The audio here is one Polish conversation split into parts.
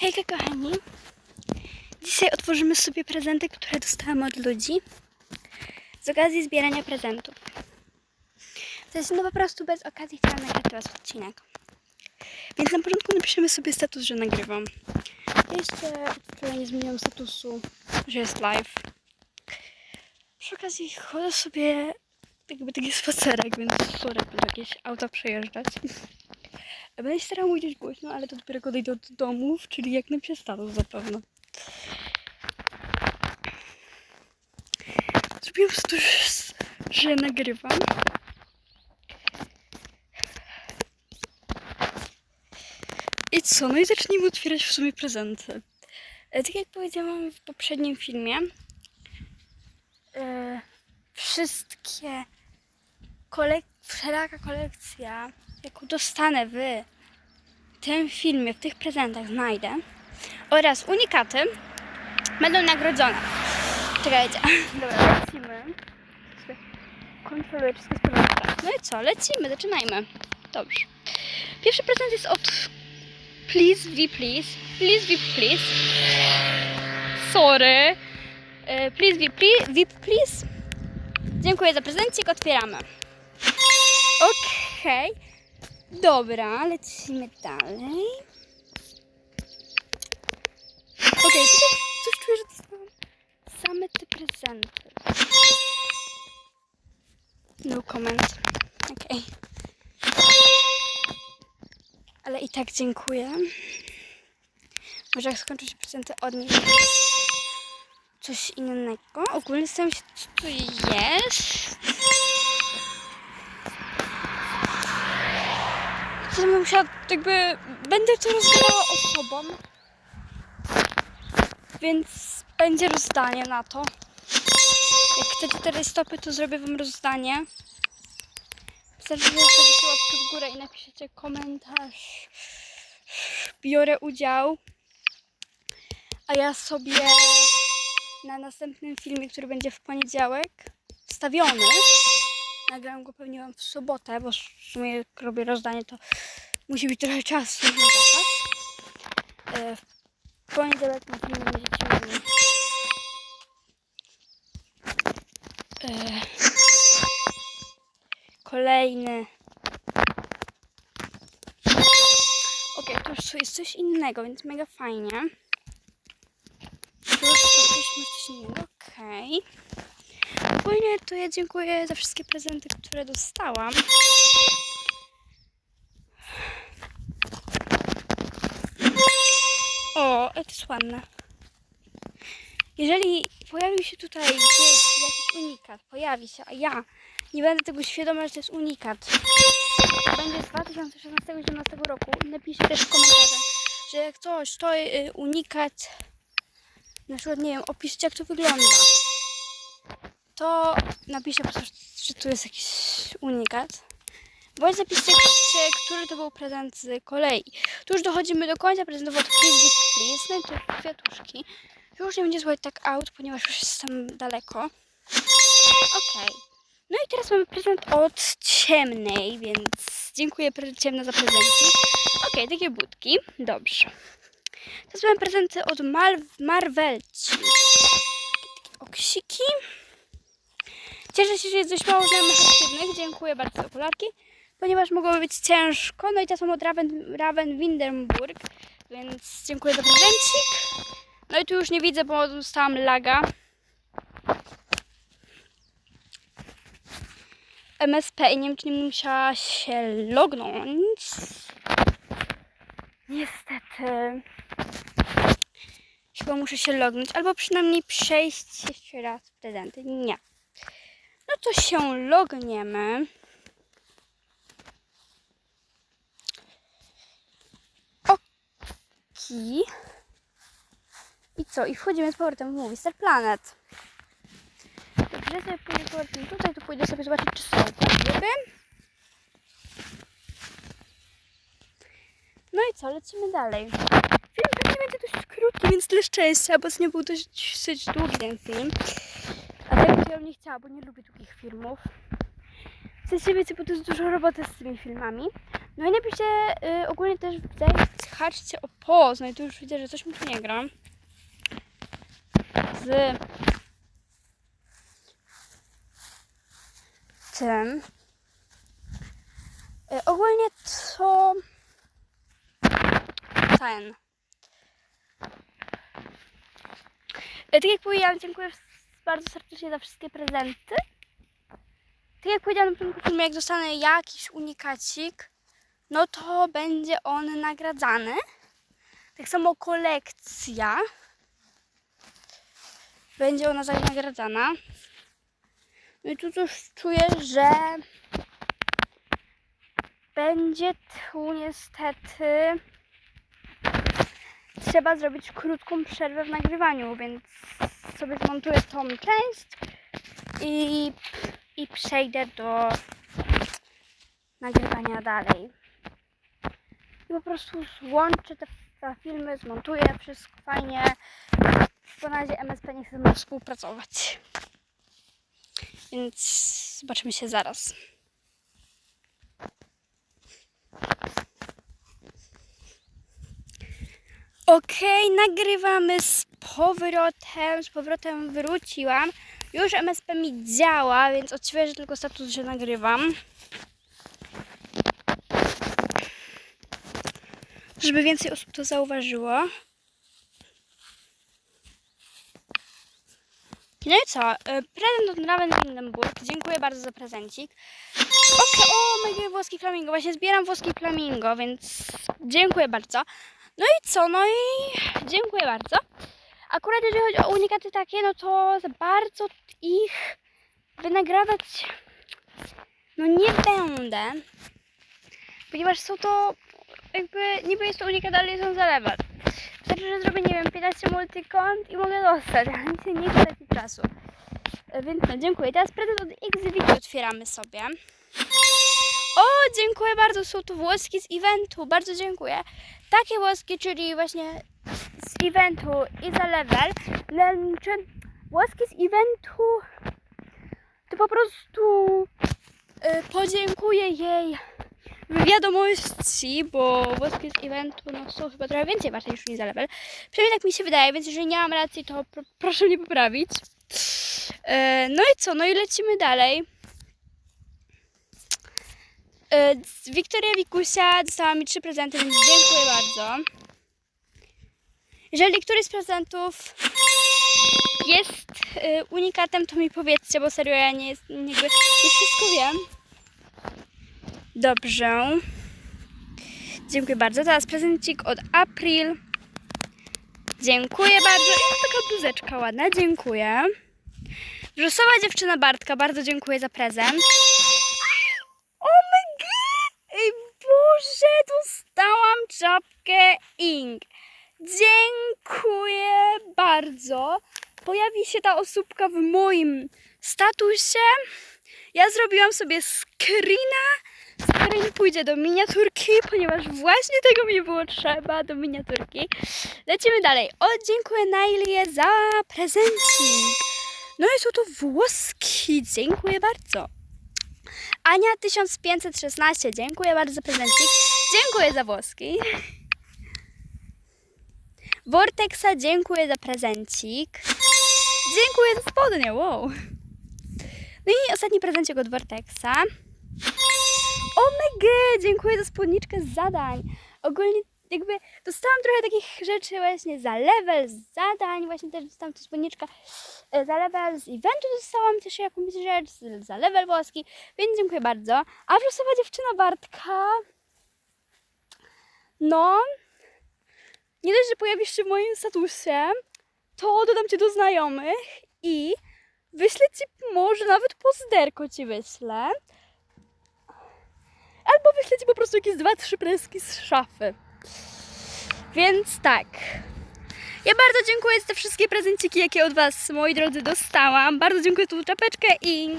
Hejka kochani! Dzisiaj otworzymy sobie prezenty, które dostałam od ludzi z okazji zbierania prezentów. W sensie, no po prostu bez okazji chciałam nagrać Was odcinek. Więc na początku napiszemy sobie status, że nagrywam. Jeszcze wczoraj nie zmieniłam statusu, że jest live. Przy okazji chodzę sobie jakby taki spacerek, więc sorry, jakieś auta przejeżdżać. Będę się starała mówić głośno, ale to dopiero odejdę od domów, czyli jak napiszę status zapewne. Zrobiłam status, że nagrywam. I co? No i zacznijmy otwierać w sumie prezenty. E, Tak jak powiedziałam w poprzednim filmie, e, wszystkie kolek wszelaka kolekcja, jaką dostanę w tym filmie, w tych prezentach znajdę oraz unikaty będą nagrodzone. Czekajcie. Dobra, lecimy. Kontroluję, wszystko w porządku. No i co? Lecimy, zaczynajmy. Dobrze. Pierwszy prezent jest od Please V Please. Please V Please. Sorry. E, Please V Please. VIP Please. Dziękuję za prezencik, otwieramy. Okej. Dobra, lecimy dalej. Okej, tutaj coś czuję, że dostałam same te prezenty. No comment. Okej. Ale i tak dziękuję. Może jak skończą się prezenty od nich. Coś innego. Ogólnie zastanawiam się, co to jest. To bym musiała, jakby, będę to rozdawała osobom. Więc będzie rozdanie na to. Jak chcecie teraz stopy, to zrobię wam rozdanie. Zostawicie łapkę w górę i napiszecie komentarz. Biorę udział. A ja sobie na następnym filmie, który będzie w poniedziałek, wstawiony. Nagram go pewnie w sobotę, bo w sumie robię rozdanie, to musi być trochę czasu na zapas. E, W poniedziałek na filmie e, kolejny. Okej, to już jest coś innego, więc mega fajnie. Tu już poprosiliśmy coś innego, okej. Ogólnie to ja dziękuję za wszystkie prezenty, które dostałam. O, e, to jest ładne. Jeżeli pojawił się tutaj gdzieś jakiś unikat, pojawi się, a ja nie będę tego świadoma, że to jest unikat, będzie z 2016-2017 roku, napiszcie też w komentarzach, że jak coś, to y, unikat, na przykład, nie wiem, opiszcie jak to wygląda to napiszę po prostu, że tu jest jakiś unikat. Bądź zapiszcie, który to był prezent z kolei. Tu już dochodzimy do końca prezentów od Please Big Please. Kwiatuszki. Już nie będzie słychać tak out, ponieważ już jestem daleko. Okej. No i teraz mamy prezent od ciemnej, więc dziękuję ciemna za prezenty. Okej, takie budki. Dobrze. Teraz mamy prezenty od Mar Marvelci. Oksiki. Cieszę się, że jest dość mało znajomych aktywnych. Dziękuję bardzo za okularki, ponieważ mogłoby być ciężko. No i mam od Raven, Raven Windenburg, więc dziękuję za prezencik. No i tu już nie widzę, bo dostałam laga. MSP i nie wiem, czy nie musiała się lognąć. Niestety. Chyba muszę się lognąć, albo przynajmniej przejść jeszcze raz prezenty. Nie. No to się logniemy. I co? I wchodzimy z powrotem w Movie Star Planet. Dobrze, ja sobie pójdę z powrotem tutaj, to pójdę sobie zobaczyć, czy są prawdziwe. No i co? Lecimy dalej. Film pewnie będzie dość krótki, więc tyle szczęścia, bo nie był dość, dość długi ten film. A to ja nie chciała, bo nie lubię długich filmów. W sensie wiecie, bo to jest dużo roboty z tymi filmami. No i napiszcie y, ogólnie też zahaczcie o post. No i tu już widzę, że coś mi tu nie gra. Z tym. Y, ogólnie to ten. Y, tak jak powiedziałam, dziękuję bardzo serdecznie za wszystkie prezenty. Tak jak powiedziałam na początku jak dostanę jakiś unikacik, no to będzie on nagradzany. Tak samo kolekcja będzie ona nagradzana. No i tu już czuję, że będzie tu niestety trzeba zrobić krótką przerwę w nagrywaniu, więc sobie zmontuję tą część i, i przejdę do nagrywania dalej. I po prostu złączę te, te filmy, zmontuję wszystko fajnie, bo na razie MSP nie chce ze mną współpracować. Więc zobaczymy się zaraz. Okej, nagrywamy z powrotem. Z powrotem wróciłam. Już MSP mi działa, więc odświeżę tylko status, że nagrywam. Żeby więcej osób to zauważyło. No i co? Y, Prezent od Ravensburg. Dziękuję bardzo za prezencik. Okej, o, moje włoski flamingo. Właśnie zbieram włoski flamingo, więc dziękuję bardzo. No i co? No i dziękuję bardzo. Akurat jeżeli chodzi o unikaty takie, no to za bardzo ich wynagradzać no nie będę. Ponieważ są to jakby niby jest to unikat, ale są za level. Wystarczy, że zrobię, nie wiem, 15 multikont i mogę dostać, ale się nie chce tracić czasu. E, Więc no, dziękuję. Teraz prezent od Exhibit otwieramy sobie. O, dziękuję bardzo. Są to włoski z eventu. Bardzo dziękuję. Takie włoski, czyli właśnie z eventu i za level. Le- Czy włoski z eventu to po prostu y, podziękuję jej wiadomości, bo włoskie z eventu no, są chyba trochę więcej warte niż za level. Przynajmniej tak mi się wydaje, więc jeżeli nie mam racji, to pro, proszę mnie poprawić. E, no i co? No i lecimy dalej. E, Wiktoria Wikusia dostała mi trzy prezenty, więc dziękuję bardzo. Jeżeli któryś z prezentów jest e, unikatem, to mi powiedzcie, bo serio ja nie, jakby, nie wszystko wiem. Dobrze. Dziękuję bardzo. Teraz prezencik od April. Dziękuję bardzo. I taka bluzeczka ładna. Dziękuję. Wrzosowa dziewczyna Bartka. Bardzo dziękuję za prezent. Oh my! Ej, Boże, dostałam czapkę Ink. Dziękuję bardzo. Pojawi się ta osóbka w moim statusie. Ja zrobiłam sobie screena. Screen pójdzie do miniaturki, ponieważ właśnie tego mi było trzeba, do miniaturki. Lecimy dalej. O, dziękuję Nailie za prezencik. No i są to włoski. Dziękuję bardzo. Ania 1516, dziękuję bardzo za prezencik. Dziękuję za włoski. Vortexa, dziękuję za prezencik. Dziękuję za spodnie, wow. No i ostatni prezencik od Vortexa. Omega, dziękuję za spódniczkę z zadań. Ogólnie jakby dostałam trochę takich rzeczy właśnie za level, z zadań, właśnie też dostałam tę spódniczkę e, za level, z eventu dostałam też jakąś rzecz, za level włoski, więc dziękuję bardzo. A wlosowa dziewczyna Bartka, no, nie dość, że pojawisz się w moim statusie, to dodam cię do znajomych i wyślę ci, może nawet pozderko ci wyślę. Albo wyślę ci po prostu jakieś dwa, trzy preski z szafy. Więc tak. Ja bardzo dziękuję za te wszystkie prezenciki, jakie od Was, moi drodzy, dostałam. Bardzo dziękuję za tą czapeczkę i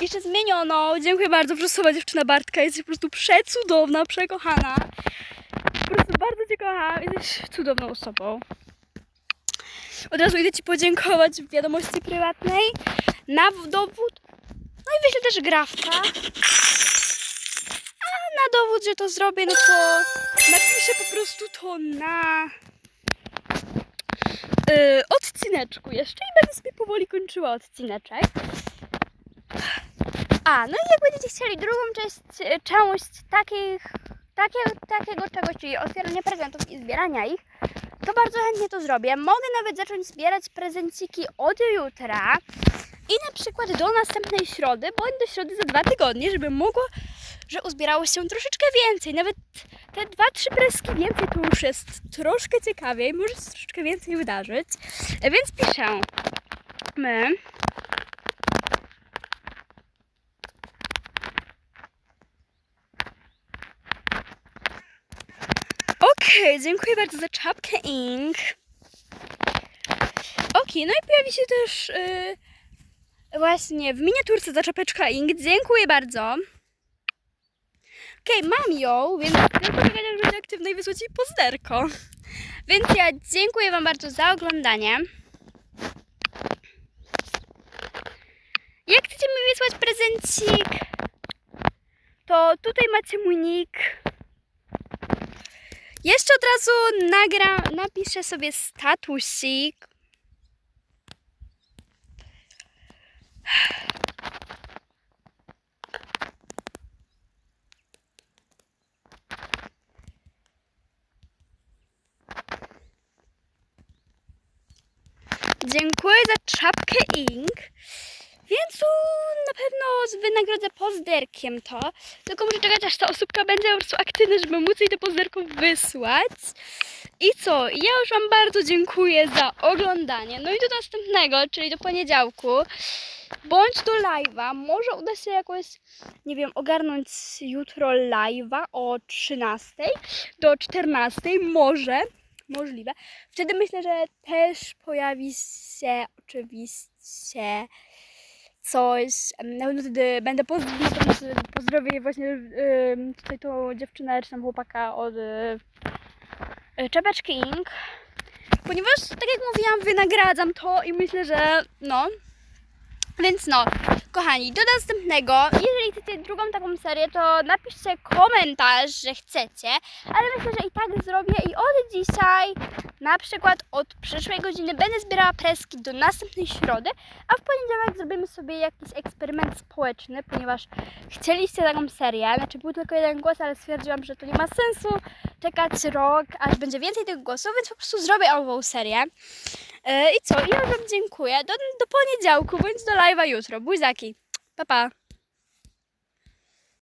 jeszcze zmieniono. Dziękuję bardzo, wrzosowa dziewczyna Bartka. Jesteś po prostu przecudowna, przekochana. Po prostu bardzo Cię kocham. Jesteś cudowną osobą. Od razu idę Ci podziękować w wiadomości prywatnej. Na dowód. No i wyślę też grafka. A na dowód, że to zrobię, no to napiszę po prostu to na yy, odcineczku jeszcze i będę sobie powoli kończyła odcineczek. A, no i jak będziecie chcieli drugą część, część takich, takie, takiego czegoś, czyli otwierania prezentów i zbierania ich, to bardzo chętnie to zrobię. Mogę nawet zacząć zbierać prezenciki od jutra i na przykład do następnej środy, bądź do środy za dwa tygodnie, żeby mogło, że uzbierało się troszeczkę więcej. Nawet te dwa, trzy preski więcej to już jest troszkę ciekawiej, może się troszeczkę więcej wydarzyć. E, Więc piszę. My. Okej, dziękuję bardzo za czapkę ink. Okej, no i pojawi się też yy, właśnie w miniaturce za czapeczka ink. Dziękuję bardzo. Okej, mam ją, więc tylko czekać, aż będzie aktywna i wysłać pozderko. Więc ja dziękuję Wam bardzo za oglądanie. Jak chcecie mi wysłać prezencik, to tutaj macie mój nick. Jeszcze od razu nagram, napiszę sobie statusik. Dziękuję za czapkę ink. Więc na pewno wynagrodzę pozderkiem to. Tylko muszę czekać, aż ta osóbka będzie po prostu aktywna, żeby móc jej to pozderko wysłać. I co? Ja już Wam bardzo dziękuję za oglądanie. No i do następnego, czyli do poniedziałku. Bądź do live'a. Może uda się jakoś, nie wiem, ogarnąć jutro live'a o 13 do 14. Może. Możliwe. Wtedy myślę, że też pojawi się oczywiście coś. em, Na pewno wtedy będę pozdrowić, właśnie tutaj tą dziewczynę czy tam chłopaka od y, czepeczki Ink. Ponieważ, tak jak mówiłam, wynagradzam to i myślę, że no. Więc no, kochani, do następnego. Jeżeli chcecie drugą taką serię, to napiszcie komentarz, że chcecie. Ale myślę, że i tak zrobię i od dzisiaj, na przykład od przyszłej godziny, będę zbierała preski do następnej środy, a w poniedziałek zrobimy sobie jakiś eksperyment społeczny, ponieważ chcieliście taką serię. Znaczy był tylko jeden głos, ale stwierdziłam, że to nie ma sensu czekać rok, aż będzie więcej tych głosów, więc po prostu zrobię ową serię. E, I co? Ja Wam dziękuję. Do, do poniedziałku bądź do live'a jutro. Buzaki. Pa, pa.